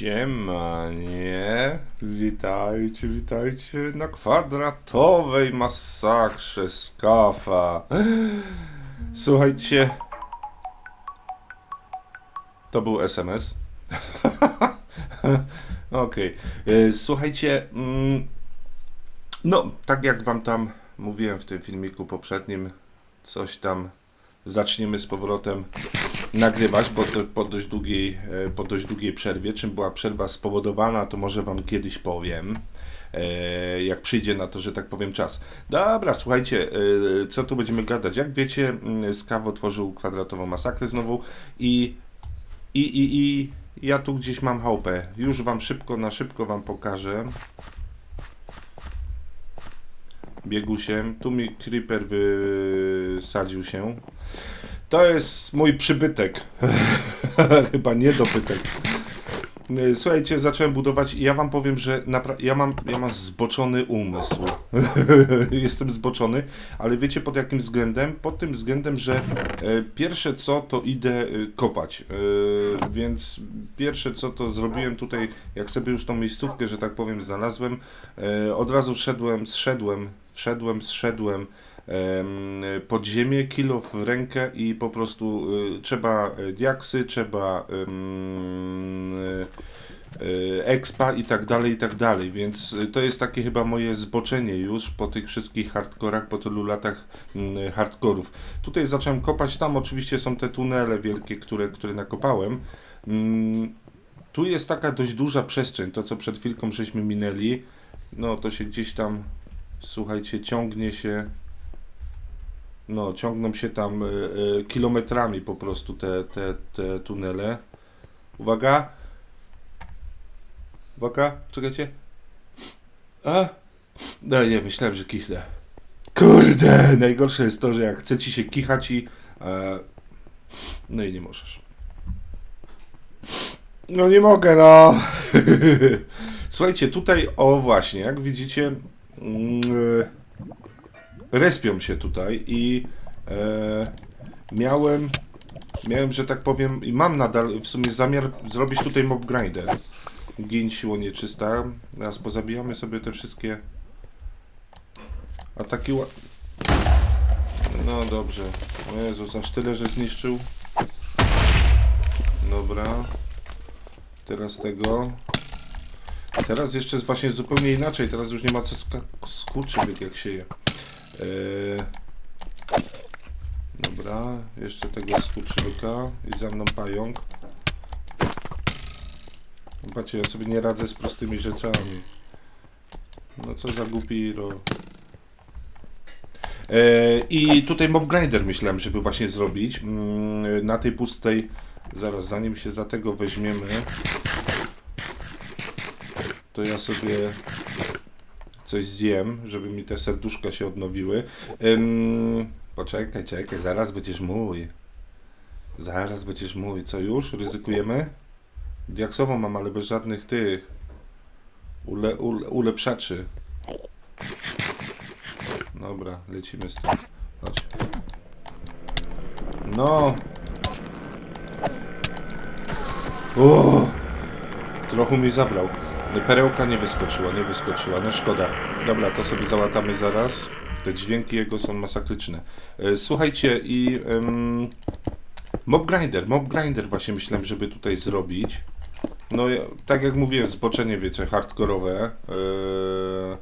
Siemanie, witajcie, witajcie na kwadratowej masakrze Skafa. Słuchajcie, to był SMS. Okej, E, słuchajcie, mm, no, tak jak wam tam mówiłem w tym filmiku poprzednim, coś tam zaczniemy z powrotem nagrywać, to po dość długiej, e, po dość długiej przerwie. Czym była przerwa spowodowana, to może Wam kiedyś powiem. e, Jak przyjdzie na to, że tak powiem, czas. Dobra, słuchajcie, e, co tu będziemy gadać? Jak wiecie, mm, Skaw otworzył kwadratową masakrę znowu i, i, i, i ja tu gdzieś mam chałupę. Już Wam szybko, na szybko Wam pokażę. Biegusiem. Tu mi creeper wysadził się. To jest mój przybytek. Chyba niedobytek. Słuchajcie, zacząłem budować i ja wam powiem, że ja, mam, ja mam zboczony umysł. Jestem zboczony, ale wiecie pod jakim względem? Pod tym względem, że e, pierwsze co to idę e, kopać. E, więc pierwsze co to zrobiłem tutaj, jak sobie już tą miejscówkę, że tak powiem, znalazłem, e, od razu wszedłem, zszedłem, wszedłem, zszedłem em, pod ziemię, kilo w rękę i po prostu y, trzeba y, diaksy, trzeba y, y, expa i tak dalej, i tak dalej, więc y, to jest takie chyba moje zboczenie już po tych wszystkich hardkorach, po tylu latach mm, hardkorów. Tutaj zacząłem kopać, tam oczywiście są te tunele wielkie, które, które nakopałem. Mm, Tu jest taka dość duża przestrzeń, to co przed chwilką żeśmy minęli, no to się gdzieś tam, słuchajcie, ciągnie się no, ciągną się tam y, kilometrami po prostu te, te, te tunele. Uwaga! Uwaga, czekajcie. A? No nie, myślałem, że kichnę. Kurde, najgorsze jest to, że jak chce ci się kichać i... E, no i nie możesz. No nie mogę, no. Słuchajcie, tutaj, o właśnie, jak widzicie... Mm, y, respią się tutaj i e, miałem, miałem, że tak powiem, i mam nadal w sumie zamiar zrobić tutaj mob grinder. Gin siło nieczysta. Teraz pozabijamy sobie te wszystkie ataki. ła- No dobrze. O Jezus, aż tyle, że zniszczył. Dobra. Teraz tego. Teraz jeszcze jest właśnie zupełnie inaczej. Teraz już nie ma co skurczybyk jak się je. Eee, dobra, jeszcze tego skurczybyka i za mną pająk. Zobaczcie, ja sobie nie radzę z prostymi rzeczami. No co za głupi ro. Eee, I tutaj mob grinder myślałem, żeby właśnie zrobić. Mm, na tej pustej, zaraz zanim się za tego weźmiemy, to ja sobie coś zjem, żeby mi te serduszka się odnowiły. Ym, poczekaj, czekaj, zaraz będziesz mój. Zaraz będziesz mój. Co już? Ryzykujemy? Diaksową mam, ale bez żadnych tych ule, ule, ulepszaczy. Dobra, lecimy z tym. Chodź. No. O! Trochę mi zabrał. Perełka nie wyskoczyła, nie wyskoczyła, no szkoda. Dobra, to sobie załatamy zaraz. Te dźwięki jego są masakryczne. E, Słuchajcie i... em, mob Grinder, Mob Grinder właśnie myślałem, żeby tutaj zrobić. No, tak jak mówiłem, zboczenie, wiecie, hardkorowe. e,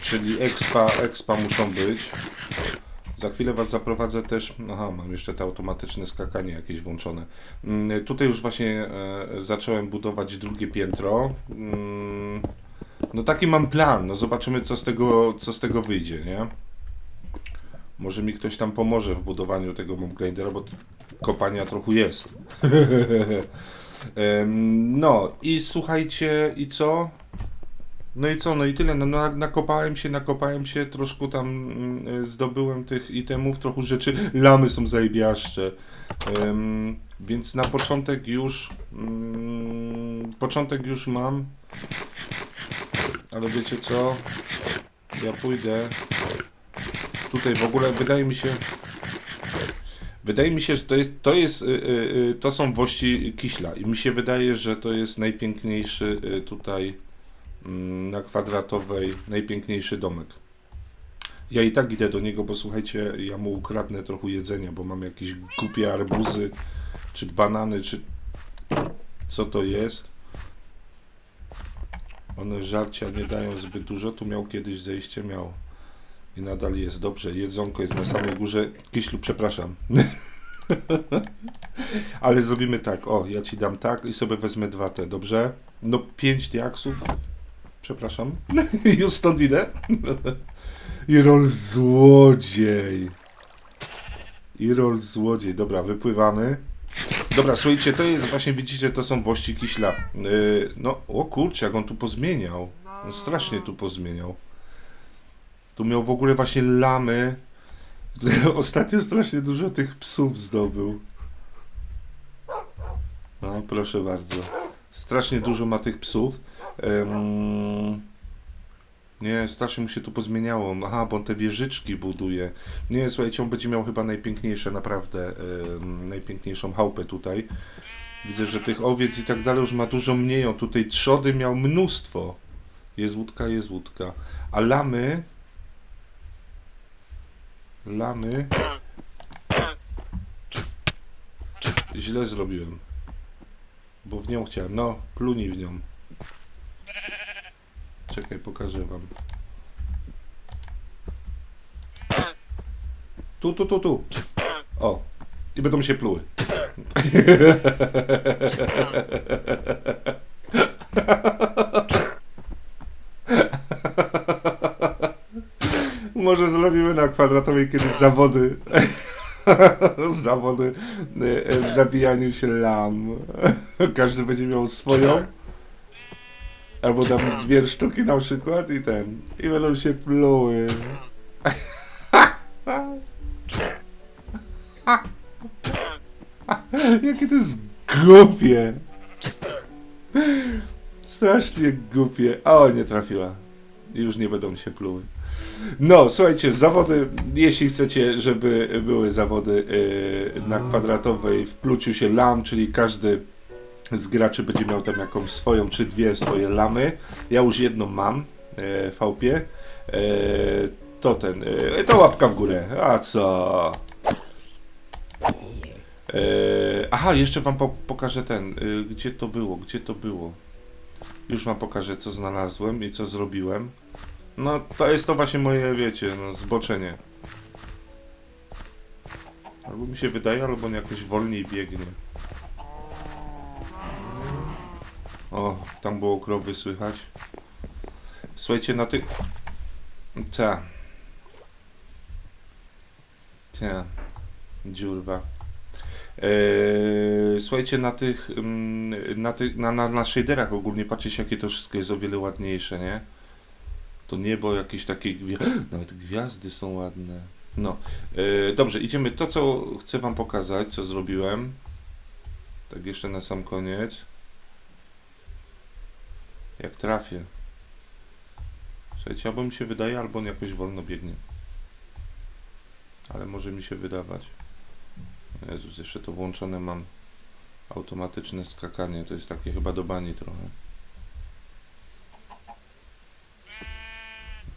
czyli expa, expa muszą być. Za chwilę Was zaprowadzę też. Aha, mam jeszcze te automatyczne skakanie jakieś włączone. Mm, Tutaj już właśnie e, zacząłem budować drugie piętro. Mm, No taki mam plan. No zobaczymy co z tego, co z tego wyjdzie, nie? Może mi ktoś tam pomoże w budowaniu tego mob grindera, bo kopania trochę jest. No i słuchajcie, i co? No i co, no i tyle. No, no, nakopałem się, nakopałem się, troszkę tam mm, zdobyłem tych itemów, trochę rzeczy. Lamy są zajebiaszcze. Więc na początek już mm, początek już mam. Ale wiecie co? Ja pójdę. Tutaj w ogóle wydaje mi się Wydaje mi się, że to jest, to jest, y, y, y, to są wości Kiśla i mi się wydaje, że to jest najpiękniejszy y, tutaj na kwadratowej, najpiękniejszy domek. Ja i tak idę do niego, bo słuchajcie, ja mu ukradnę trochę jedzenia, bo mam jakieś głupie arbuzy, czy banany, czy co to jest. One żarcia nie dają zbyt dużo, tu miał kiedyś zejście, miał. I nadal jest dobrze. Jedzonko jest na samej górze. Kiślu, przepraszam. Ale zrobimy tak. O, ja ci dam tak i sobie wezmę dwa te, dobrze? No, pięć diaksów. Przepraszam. Już stąd idę. I rol złodziej. I rol złodziej. Dobra, wypływamy. Dobra, słuchajcie, to jest właśnie, widzicie, to są wości kiśla. Yy, no, o kurczę, jak on tu pozmieniał. On strasznie tu pozmieniał. Tu miał w ogóle właśnie lamy. Ostatnio strasznie dużo tych psów zdobył. No, proszę bardzo. Strasznie dużo ma tych psów. Nie, strasznie mu się tu pozmieniało. Aha, bo on te wieżyczki buduje. Nie, słuchajcie, on będzie miał chyba najpiękniejsze, naprawdę, najpiękniejszą chałupę tutaj. Widzę, że tych owiec i tak dalej już ma dużo mniej. On tutaj trzody miał mnóstwo. Jest łódka, jest łódka. A lamy... Lamy... Źle zrobiłem. Bo w nią chciałem. No, plunij w nią. Czekaj, pokażę wam. Tu, tu, tu, tu. O. I będą się pluły. Może zrobimy na kwadratowej kiedyś zawody. zawody e, w zabijaniu się lam. Każdy będzie miał swoją. Albo dam dwie sztuki na przykład i ten. I będą się pluły. Jakie to jest głupie. Strasznie głupie. O, nie trafiła. Już nie będą się pluły. No, słuchajcie, zawody, jeśli chcecie, żeby były zawody yy, na kwadratowej w pluciu się lam, czyli każdy z graczy będzie miał tam jakąś swoją czy dwie swoje lamy. Ja już jedną mam e, chałupie. E, to ten, e, to łapka w górę. A co? E, aha, jeszcze wam po, pokażę ten, e, gdzie to było, gdzie to było. Już wam pokażę, co znalazłem i co zrobiłem. No, to jest to właśnie moje, wiecie, no, zboczenie. Albo mi się wydaje, albo on jakoś wolniej biegnie. O, tam było krowy słychać. Słuchajcie, na tych... Ta. Ta. Dziurwa. Eee, słuchajcie, na tych, mm, na tych, na, na, na shaderach ogólnie patrzcie się, jakie to wszystko jest o wiele ładniejsze, nie? To niebo, jakieś takie, nawet gwiazdy są ładne. No, eee, dobrze, idziemy. To, co chcę wam pokazać, co zrobiłem. Tak jeszcze na sam koniec. Jak trafię. Słuchajcie, albo mi się wydaje, albo on jakoś wolno biegnie. Ale może mi się wydawać. Jezus, jeszcze to włączone mam. Automatyczne skakanie. To jest takie chyba do bani trochę.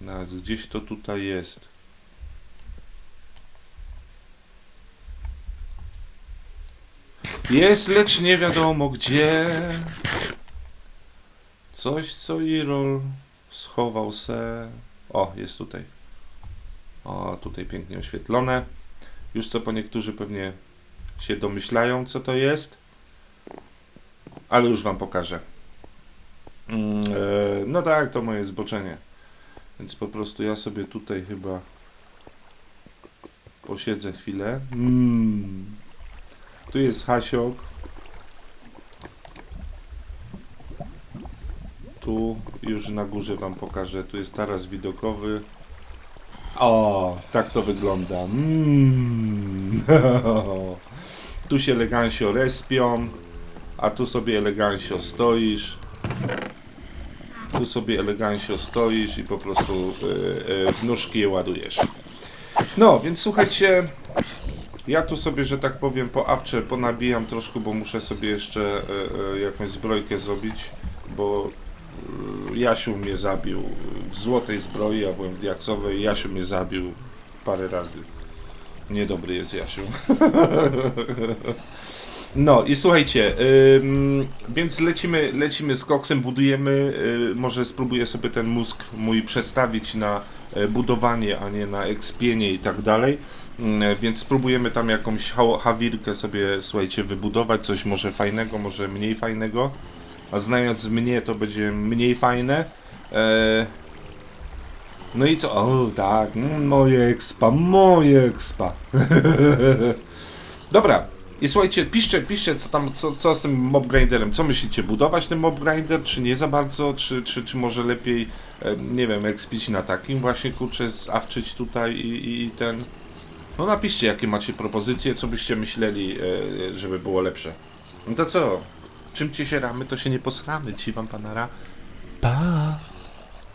No, gdzieś to tutaj jest. Jest, lecz nie wiadomo gdzie. Coś, co Irol schował se. O, jest tutaj. O, tutaj pięknie oświetlone. Już co po niektórzy pewnie się domyślają, co to jest. Ale już wam pokażę. E, no tak, to moje zboczenie. Więc po prostu ja sobie tutaj chyba posiedzę chwilę. Mm. Tu jest Hasiok. Tu już na górze wam pokażę. Tu jest taras widokowy. O, tak to wygląda. Mm. tu się elegancio respią, a tu sobie elegancio stoisz. Tu sobie elegancio stoisz i po prostu y, y, w nóżki je ładujesz. No, więc słuchajcie, Ja tu sobie, że tak powiem, po awcze ponabijam troszkę, bo muszę sobie jeszcze e, jakąś zbrojkę zrobić, bo Jasiu mnie zabił w złotej zbroi, ja byłem w diaksowej, Jasiu mnie zabił parę razy. Niedobry jest Jasiu. No i słuchajcie, ym, więc lecimy, lecimy z koksem, budujemy, y, może spróbuję sobie ten mózg mój przestawić na e, budowanie, a nie na ekspienie i tak dalej. Mm, Więc spróbujemy tam jakąś ha- hawirkę sobie, słuchajcie, wybudować, coś może fajnego, może mniej fajnego. A znając mnie, to będzie mniej fajne. E, no i co? O, tak, mm, moje expa, moje expa. Dobra. I słuchajcie, piszcie, piszcie, co tam, co, co z tym mob grinderem, co myślicie, budować ten mob grinder, czy nie za bardzo, czy, czy, czy może lepiej, e, nie wiem, ekspić na takim właśnie, kurczę, zawczyć tutaj i, i ten... No napiszcie, jakie macie propozycje, co byście myśleli, e, żeby było lepsze. No to co? Czym cię się ramy, to się nie posramy. Ci wam panara. Pa!